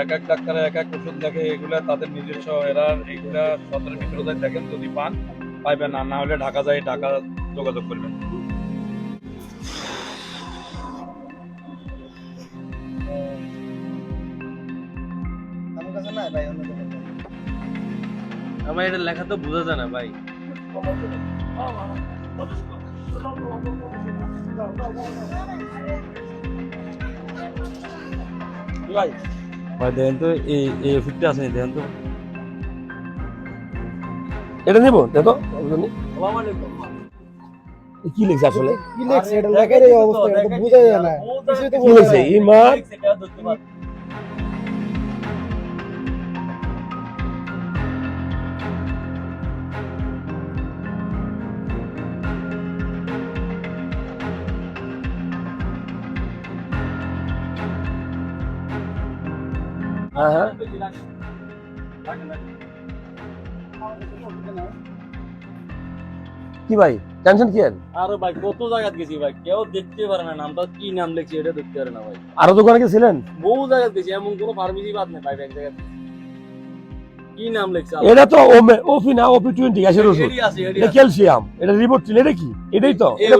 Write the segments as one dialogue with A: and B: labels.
A: এক এক ডাক্তারে এক এক ওষুধ দেখে এগুলা তাদের নিজস্ব এরা এগুলা সতেরো ভিতরে যায় দেখেন যদি পান পাইবেন আর না হলে ঢাকা যায় ঢাকা যোগাযোগ করবেন।
B: আমার
C: এটা লেখা তো বোঝা যায় না ভাই
A: ভাই ভাই দেখেন তো এই এই ওষুধটা আছে দেখেন তো
D: এটা নিবো দেখো কি লিখছে আসলে
B: কি লিখছে এটা লেখার এই অবস্থা এটা তো বোঝা যায় না কিছুই তো
D: কি লিখছে?
B: যায়
D: ইমার হ্যাঁ হ্যাঁ। কি ভাই? টেনশন কি আরে?
C: ভাই কত জায়গা গেছি ভাই? কেউ দেখতে পারে না নামটা কি নাম লিখছি এটা দেখতে পারে না ভাই।
D: আরও দোকানে গেছিলেন?
C: বহু জায়গা গেছি এমন কোনো ফার্মেসি বাদ নেই ভাই এক জায়গা কি নাম লিখছে
D: এটা তো ওপি না ওপি টোয়েন্টি গ্যাসের ওষুধ।
C: এডি আছে এডি
D: এটা ক্যালসিয়াম এটা রিপোর্ট এটা কি? এটাই তো এটা?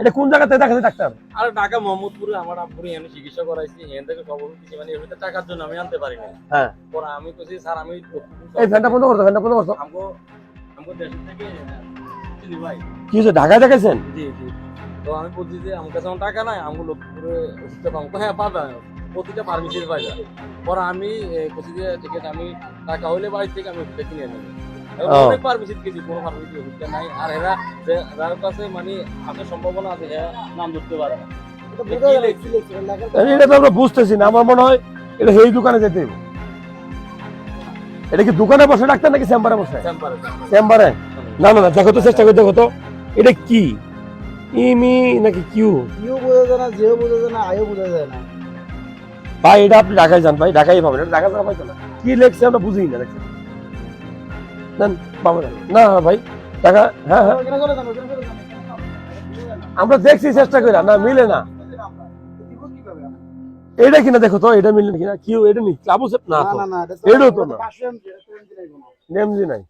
B: এটা
D: কোন জায়গাতে ডাক্তার।
C: আরে ঢাকা মোহাম্মদপুরে আমার আব্বুরে আমি চিকিৎসা করাইছি এখান থেকে খবর দিছি মানে এগুলো টাকার জন্য আমি আনতে পারি না
D: হ্যাঁ।
C: পরে আমি কইছি স্যার আমি
D: এই ফ্যানটা বন্ধ করতো ফ্যানটা বন্ধ করতো
C: আমগো আমগো দেশ থেকে
D: কি হয়েছে ঢাকায় দেখাইছেন
C: জি জি। তো আমি বলছি যে আমার কাছে টাকা নাই আমগো লক্ষ্মীপুরে ওষুধটা পাবো। হ্যাঁ পাবে। প্রতিটা ফার্মেসির পাই পরে আমি বলছি যে ঠিক আছে আমি টাকা হইলে বাড়ি থেকে আমি ওষুধটা কিনে নেব। অনেক ফার্মেসির গেছি কোনো ফার্মেসি ওষুধটা নাই আর এরা যার কাছে মানে আপনার সম্ভাবনা আছে নাম ধরতে পারে না।
B: এটা
D: তো আমরা বুঝতেছি না আমার মনে হয় এটা সেই দোকানে যেতে হবে এটা কি দোকানে বসে ডাক্তার নাকি চেম্বারে বসে?
C: চেম্বারে
D: চেম্বারে। না না না দেখো তো চেষ্টা করে দেখো তো। এটা কি? ইমি নাকি কিউ?
B: কিও বোঝা যায় না, যেও বোঝা যায় না, আইও বোঝা যায় না।
D: ভাই এটা আপনি ঢাকায় যান ভাই। ঢাকায় পাবেন এটা ঢাকা ছাড়া পাইতো না। কি লেখছে আমরা বুঝি না দেখছি নেন না। না ভাই ঢাকা হ্যাঁ হ্যাঁ। আমরা দেখছি চেষ্টা করে না মিলে না। এটা কিনা দেখো তো এটা মিলে কিনা কিউ এটা নি না
B: না,
D: তো।
B: না, না, এটা
D: এটাও তো না।
B: 500 mg, এটা 20 লাগবে না।
D: নেমজি নাই।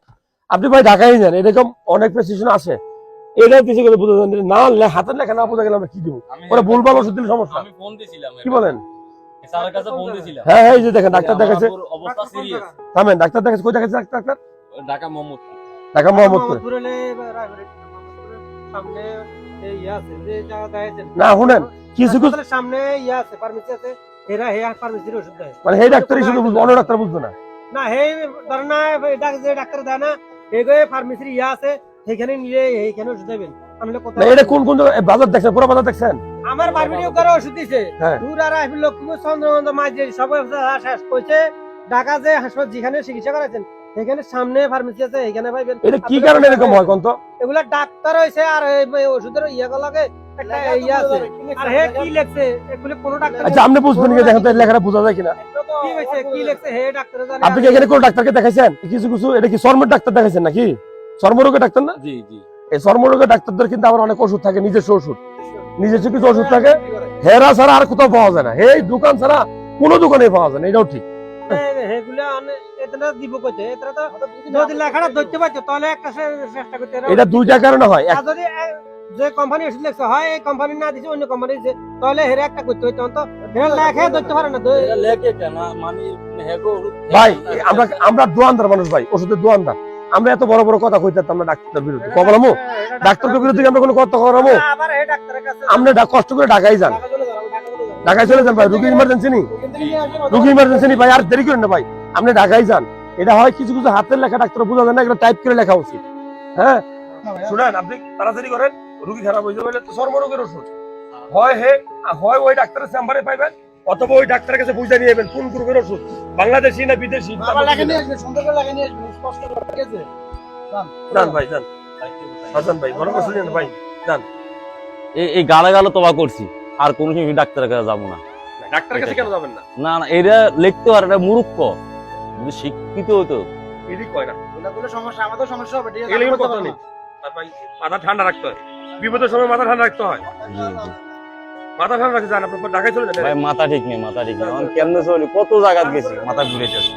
D: আপনি ভাই ঢাকায় যান এরকম অনেক প্রেসক্রিপশন আছে। এটা কিছু করে বুঝতে পারেন না হাতের লেখা না বোঝা গেলে আমরা কি দেবো? ওরা ভুলভাল ওষুধ দিলে সমস্যা।
C: আমি ফোন দিছিলাম
D: কি বলেন?
C: স্যারের কাছে ফোন দিছিলাম।
D: হ্যাঁ হ্যাঁ এই যে দেখেন ডাক্তার দেখাচ্ছে।
C: অবস্থা সিরিয়াস
D: থামেন ডাক্তার দেখাচ্ছে কই দেখাচ্ছে ডাক্তার ডাক্তার?
C: ঢাকা মোহাম্মদপুর।
D: ঢাকা মোহাম্মদপুর।
E: সামনে ইয়ে আছে যে জায়গা দেখাইছেন
D: না শুনেন কিছু কিছু
E: সামনে ইয়ে আছে ফার্মেসি আছে। এরা হে ফার্মেসির ওষুধ দেয়।
D: মানে সেই ডাক্তারই শুধু বুঝব অন্য ডাক্তার বুঝবে না।
E: না হে ধরেন না যে ডাক্তার দেয় না এই ফার্মেসির ইয়ে আছে সেখানে নিয়ে এইখানে ওষুধ দেবেন।
D: এটা কোন কোন জায়গায়- এ, বাজার দেখছেন পুরো বাজার দেখছেন?
E: আমার বারবিডিও করে ওষুধ দিছে। দূর আর চন্দ্রবন্ধ মাঝে সব শেষ কইছে ঢাকা যে হাসপাতাল যেখানে চিকিৎসা করাছেন সেখানে সামনে ফার্মেসি আছে এখানে পাইবেন
D: এটা কি কারণে এরকম হয় কোন তো
E: এগুলা ডাক্তার হইছে আর এই ওষুধের ইয়ে লাগে একটা ইয়ে আছে। আর হে কি লেখছে? এগুলো কোনো ডাক্তার
D: আচ্ছা আপনি বুঝবেন কি দেখেন তো লেখাটা বোঝা যায় কিনা?
E: কি হইছে? কি লেখছে? হে ডাক্তার জানে
D: আপনি কি এখানে কোন ডাক্তারকে দেখাইছেন? কিছু কিছু এটা কি চর্মের ডাক্তার দেখাইছেন নাকি? চর্মরোগের ডাক্তার না?
C: জি জি।
D: এই চর্মরোগের ডাক্তারদের কিন্তু আবার অনেক ওষুধ থাকে নিজস্ব ওষুধ। নিজস্ব কিছু ওষুধ থাকে। হেরা ছাড়া আর কোথাও পাওয়া যায় না। এই দোকান ছাড়া কোনো দোকানে পাওয়া যায় না এটাও ঠিক।
E: এটা দিব কইছে? এটা তো যদি লেখাটা ধরতে পারছ তাহলে একটা সে- চেষ্টা করতে এরা-
D: এটা দুইটা কারণে হয়। এক
E: আর যদি এ- যে কোম্পানি ওষুধ লেখছে হয় এই কোম্পানি না দিছে অন্য কোম্পানি দিছে তাহলে হেরে একটা করতে হইতো। তো লেখে ধরতে পারে না
C: লেখে কেন? মানে
D: ভাই আমরা আমরা দোয়ানদার মানুষ ভাই ওষুধের দোয়ানদার। আমরা এত বড় বড় কথা কইতে আমরা ডাক্তারের বিরুদ্ধে। কবলামো ডাক্তারের বিরুদ্ধে আমরা কোনো কথা
E: কাছে
D: আমরা কষ্ট করে ঢাকায় যান। ঢাকায় চলে যান ভাই রুগী ইমার্জেন্সি নি
B: ওখান থেকে নিয়ে আসবেন,
D: রুগী ইমার্জেন্সি নি ভাই আর দেরি করেন না ভাই। আপনি ঢাকায় যান। এটা হয় কিছু কিছু হাতের লেখা ডাক্তার বোঝা যায় না এগুলো টাইপ করে লেখা উচিত। হ্যাঁ? শুনেন আপনি তাড়াতাড়ি করেন রুগী খারাপ হয়ে যাবে তো চর্মরোগের ওষুধ। হয় হে হয় ওই ডাক্তারের চেম্বারে পাইবেন অথবা ওই ডাক্তারের কাছে বুঝে নিয়ে যাবেন কোন গ্রুপের ওষুধ? বাংলাদেশি না বিদেশি?
B: আবার লেখা নিয়ে আসবেন, সুন্দর করে লেখা নিয়ে আসবেন, স্পষ্ট করে, ঠিক আছে?
D: যান। ভাই যান। হাসান ভাই বড় কথা শুনেন ভাই
F: এই এই গালা গালা তোবা করছি। আর কোনো সময় ডাক্তারের কাছে যাব না।
D: ডাক্তারের কাছে কেন যাবেন না?
F: না না এটা লিখতে পারে এটা মূর্খ। যদি শিক্ষিত হতো
D: এদিক কয় না?
B: এটা সমস্যা, আমাদের সমস্যা হবে, ঠিক আছে?
D: কথা নেই।
B: পারব
D: মাথা ঠান্ডা রাখতে হয়। বিপদের সময় মাথা ঠান্ডা রাখতে হয়। মাথা ঠান্ডা রাখে যান আপনার ঢাকায় চলে যান?
C: ভাই মাথা ঠিক নেই মাথা ঠিক নেই। এখন কেমনে চলি? কত জায়গা গেছি? মাথা ঘুরে যাচ্ছে